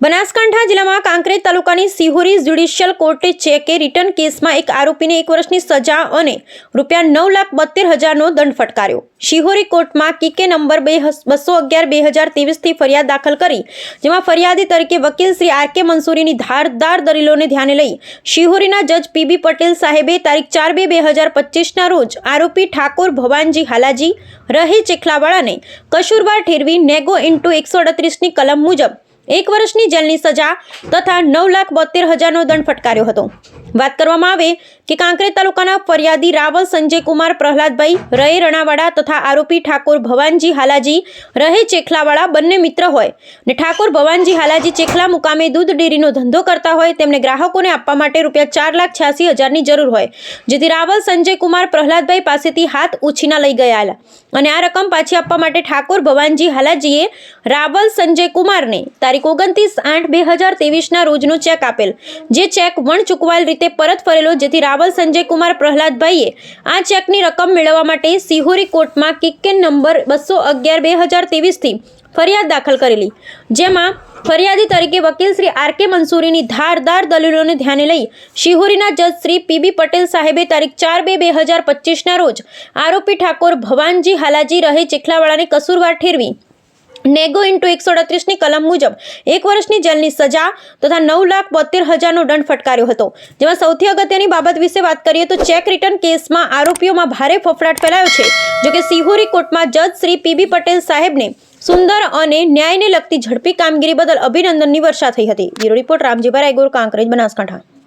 બનાસકાંઠા જિલ્લામાં કાંકરેજ તાલુકાની સિહોરી જ્યુડિશિયલ કોર્ટે ચેકે રિટર્ન કેસમાં એક આરોપીને એક વર્ષની સજા અને રૂપિયા નવ લાખ બોતેર હજારનો દંડ ફટકાર્યો. શિહોરી કોર્ટમાં કીકે નંબર બે બસો અગિયાર બે હજાર ત્રેવીસથી ફરિયાદ દાખલ કરી, જેમાં ફરિયાદી તરીકે વકીલ શ્રી આર કે મંસૂરીની ધારદાર દલીલોને ધ્યાને લઈ શિહોરીના જજ પીબી પટેલ સાહેબે તારીખ ચાર બે બે હજાર પચીસના રોજ આરોપી ઠાકોર ભવાનજી હાલાજી, રહે ચેખલાવાળાને કસૂરવાર ઠેરવી નેગો ઇન્ટુ એકસો અડત્રીસની કલમ મુજબ એક વર્ષની જેલની સજા તથા નવ લાખ બોતેર હજારનો દંડ ફટકાર્યો હતો. વાત કરવામાં આવે કે કાંકરેજ તાલુકાના ફરિયાદી રાવલ સંજયકુમાર પ્રહલાદભાઈ રહે રણાવાડા તથા આરોપી ઠાકોર ભવાનજી હાલાજી રહે ચેખલાવાળા બંને મિત્ર હોય. ને ઠાકોર ભવાનજી હાલાજી ચેખલા મુકામે દૂધ ડેરીનો ધંધો કરતા હોય, તેમને ગ્રાહકોને આપવા માટે રૂપિયા ચાર લાખ છ્યાસી હજારની જરૂર હોય. જેથી રાવલ સંજયકુમાર પ્રહલાદભાઈ પાસેથી હાથ ઉછીના લઈ ગયેલા. અને આ રકમ પાછી આપવા માટે ઠાકોર ભવાનજી હાલાજીએ રાવલ સંજય કુમારને તારીખ ઓગણત્રીસ આઠ બે હજાર ત્રેવીસના રોજનો ચેક આપેલ. જે ચેક વણ ચૂકવાયેલ રીતે પરત ફરેલો, જેથી રાવલ સંજય કુમાર પ્રહલાદભાઈએ આ ચેકની રકમ મેળવવા માટે સિહોરી કોર્ટમાં કિક્કેન નંબર બસો અગિયાર બે હજાર ત્રેવીસથી ફરિયાદ દાખલ કરેલી. જેમાં ફરિયાદી તરીકે વકીલ શ્રી આર કે મંસૂરીની ધારદાર દલીલોને ધ્યાને લઈ શિહોરીના જજ શ્રી પીબી પટેલ સાહેબે તારીખ ચાર બે બે હજાર પચીસના રોજ આરોપી ઠાકોર ભવાનજી હાલાજી રહે ચીખલાવાળાને કસૂરવાર ઠેરવી નેગો ઇન્ટુ એકસો અડત્રીસની કલમ મુજબ એક વર્ષની જેલની સજા તથા નવ લાખ બોતેર હજારનો દંડ ફટકાર્યો હતો. જેમાં સૌથી અગત્યની બાબત વિશે વાત કરીએ તો ચેક રિટર્ન કેસમાં આરોપીઓમાં ભારે ફફડાટ ફેલાયો છે. જોકે સિહોરી કોર્ટમાં જજ શ્રી પીબી પટેલ સાહેબને સુંદર અને ન્યાયને લગતી ઝડપી કામગીરી બદલ અભિનંદનની વર્ષા થઈ હતી. Bureau report Ramjibhai Raigor, Kankrej, Banaskantha.